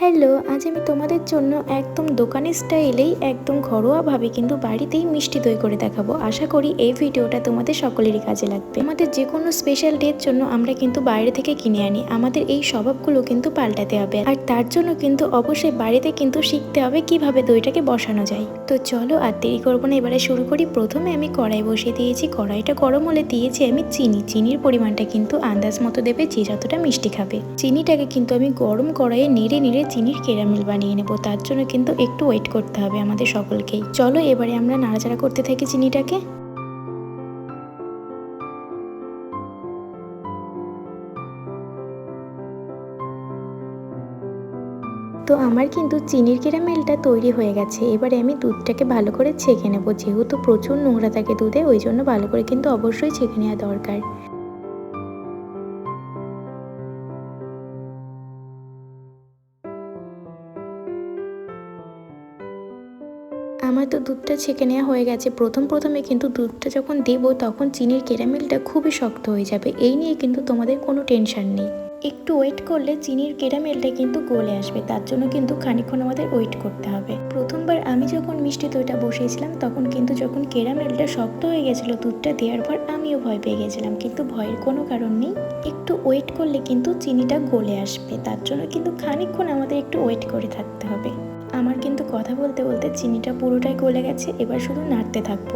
Hello, আজ আমি তোমাদের জন্য একদম দোকানের স্টাইলেই একদম ঘরোয়াভাবে কিন্তু বাড়িতেই মিষ্টি দই করে দেখাবো। আশা করি এই ভিডিওটা তোমাদের সকলেরই কাজে লাগবে। আমাদের যে কোনো স্পেশাল ডের জন্য আমরা কিন্তু বাইরে থেকে কিনে আনি। আমাদের এই স্বভাবগুলো কিন্তু পাল্টাতে হবে। আর তার জন্য কিন্তু অবশ্যই বাড়িতে কিন্তু শিখতে হবে কীভাবে দইটাকে বসানো যায়। তো চলো আর দেরি করব না, এবারে শুরু করি। প্রথমে আমি কড়াই বসিয়ে দিয়েছি। কড়াইটা গরম হলে দিয়েছি আমি চিনি। চিনির পরিমাণটা কিন্তু আন্দাজ মতো দেবে যে যতটা মিষ্টি খাবে। চিনিটাকে কিন্তু আমি গরম কড়াইয়ে নেড়ে নেড়ে চিনির কেরামেল বানিয়ে নেব, তার জন্য কিন্তু একটু ওয়েট করতে হবে আমাদের সকলকেই। চলো এবারে আমরা নাড়াচাড়া করতে থাকি চিনিটাকে। তো আমার কিন্তু চিনির ক্যারামেলটা তৈরি হয়ে গেছে, এবারে আমি দুধটাকে ভালো করে ছেঁকে নেব, যেহেতু প্রচুর নোংরা থাকে দুধে, ওই জন্য ভালো করে কিন্তু অবশ্যই ছেঁকে নেওয়া দরকার। আমার তো দুধটা ছেঁকে নেওয়া হয়ে গেছে। প্রথম প্রথমে কিন্তু দুধটা যখন দেবো, তখন চিনির ক্যারামেলটা খুবই শক্ত হয়ে যাবে। এই নিয়ে কিন্তু তোমাদের কোনো টেনশন নেই। একটু ওয়েট করলে চিনির ক্যারামেলটা কিন্তু গলে আসবে। তার জন্য কিন্তু খানিকক্ষণ আমাদের ওয়েট করতে হবে। প্রথমবার আমি যখন মিষ্টি দইটা বসিয়েছিলাম, তখন কিন্তু যখন ক্যারামেলটা শক্ত হয়ে গেছিল দুধটা দেওয়ার পর আমিও ভয় পেয়ে গেছিলাম। কিন্তু ভয়ের কোনো কারণ নেই। একটু ওয়েট করলে কিন্তু চিনিটা গলে আসবে। তার জন্য কিন্তু খানিকক্ষণ আমাদের একটু ওয়েট করে থাকতে হবে। আমার কিন্তু কথা বলতে বলতে চিনিটা পুরোটাই গলে গেছে এবার শুধু নাড়তে থাকব।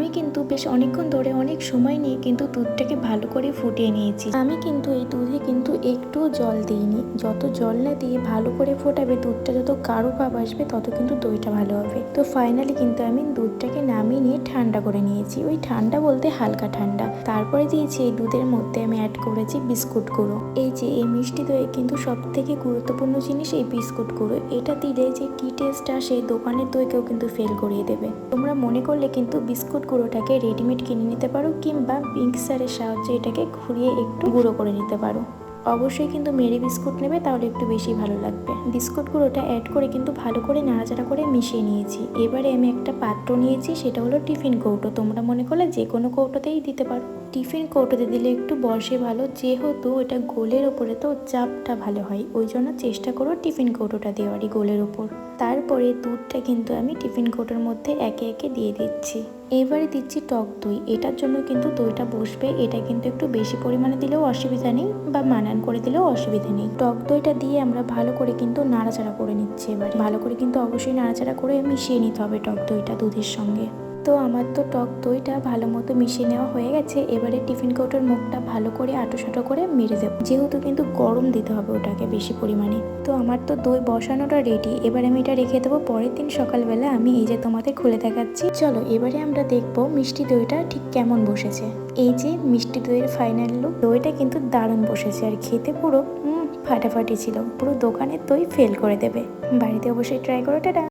আমি কিন্তু বেশ অনেকক্ষণ ধরে অনেক সময় নিয়ে কিন্তু দুধটাকে ভালো করে ফুটিয়ে নিয়েছি। আমি কিন্তু এই দুধে কিন্তু একটু জল দিইনি। যত জল না দিয়ে ভালো করে ফোটাবে, দুধটা যত গাঢ় ভাব আসবে, তত কিন্তু দইটা ভালো হবে। তো ফাইনালি কিন্তু আমি দুধটাকে নামিয়ে নিয়ে ঠান্ডা করে নিয়েছি। ওই ঠান্ডা বলতে হালকা ঠান্ডা। তারপরে দিয়েছি এই দুধের মধ্যে আমি অ্যাড করেছি বিস্কুট গুঁড়ো। এই যে এই মিষ্টি দই কিন্তু সব থেকে গুরুত্বপূর্ণ জিনিস এই বিস্কুট গুঁড়ো। এটা দিলে যে কি টেস্ট আসে, দোকানের দইকেও কিন্তু ফেল করিয়ে দেবে। তোমরা মনে করলে কিন্তু বিস্কুট গুঁড়োটাকে রেডিমেড কিনে নিতে পারো কিংবা মিক্সারের সাহায্যে এটাকে ঘুরিয়ে একটু গুঁড়ো করে নিতে পারো। অবশ্যই কিন্তু মেরি বিস্কুট নেবে, তাহলে একটু বেশি ভালো লাগবে। বিস্কুট গুঁড়োটা অ্যাড করে কিন্তু ভালো করে নাড়াচাড়া করে মিশিয়ে নিয়েছি। এবারে আমি একটা পাত্র নিয়েছি, সেটা হলো টিফিন কৌটো। তোমরা মনে করলে যে কোনো কৌটোতেই দিতে পারো। টিফিন কৌটোতে দিলে একটু বসে ভালো, যেহেতু এটা গোলের ওপরে তো চাপটা ভালো হয়, ওই জন্য চেষ্টা করো টিফিন কৌটোটা দেওয়ারই গোলের ওপর। তারপরে দুধটা কিন্তু আমি টিফিন কৌটোর মধ্যে একে একে দিয়ে দিচ্ছি। এবারে দিচ্ছি টক দই, এটার জন্য কিন্তু দইটা বসবে, এটা কিন্তু একটু বেশি পরিমাণে দিলেও অসুবিধা নেই বা মানান করে দিলেও অসুবিধা নেই। টক দইটা দিয়ে আমরা ভালো করে কিন্তু নাড়াচাড়া করে নিচ্ছি এবারে। ভালো করে কিন্তু অবশ্যই নাড়াচাড়া করে মিশিয়ে নিতে হবে টক দইটা দুধের সঙ্গে। তো আমার তো টক দইটা ভালো মতো মিশিয়ে নেওয়া হয়ে গেছে। এবারে টিফিন কৌটোর মুখটা ভালো করে আটোসাটো করে মেরে দেবো। যেহেতু কিন্তু গরম দিতে হবে ওটাকে বেশি পরিমাণে। তো আমার তো দই বসানোটা রেডি এবার আমি এটা রেখে দেবো। পরের দিন সকালবেলা আমি এই যে তোমাদের খুলে দেখাচ্ছি। চলো, এবারে আমরা দেখব মিষ্টি দইটা ঠিক কেমন বসেছে। এই যে মিষ্টি দইয়ের ফাইনাল লুক দইটা কিন্তু দারুণ বসেছে আর খেতে পুরো ফাটাফাটি ছিল। পুরো দোকানের দই ফেল করে দেবে। বাড়িতে অবশ্যই ট্রাই করো, টাটা!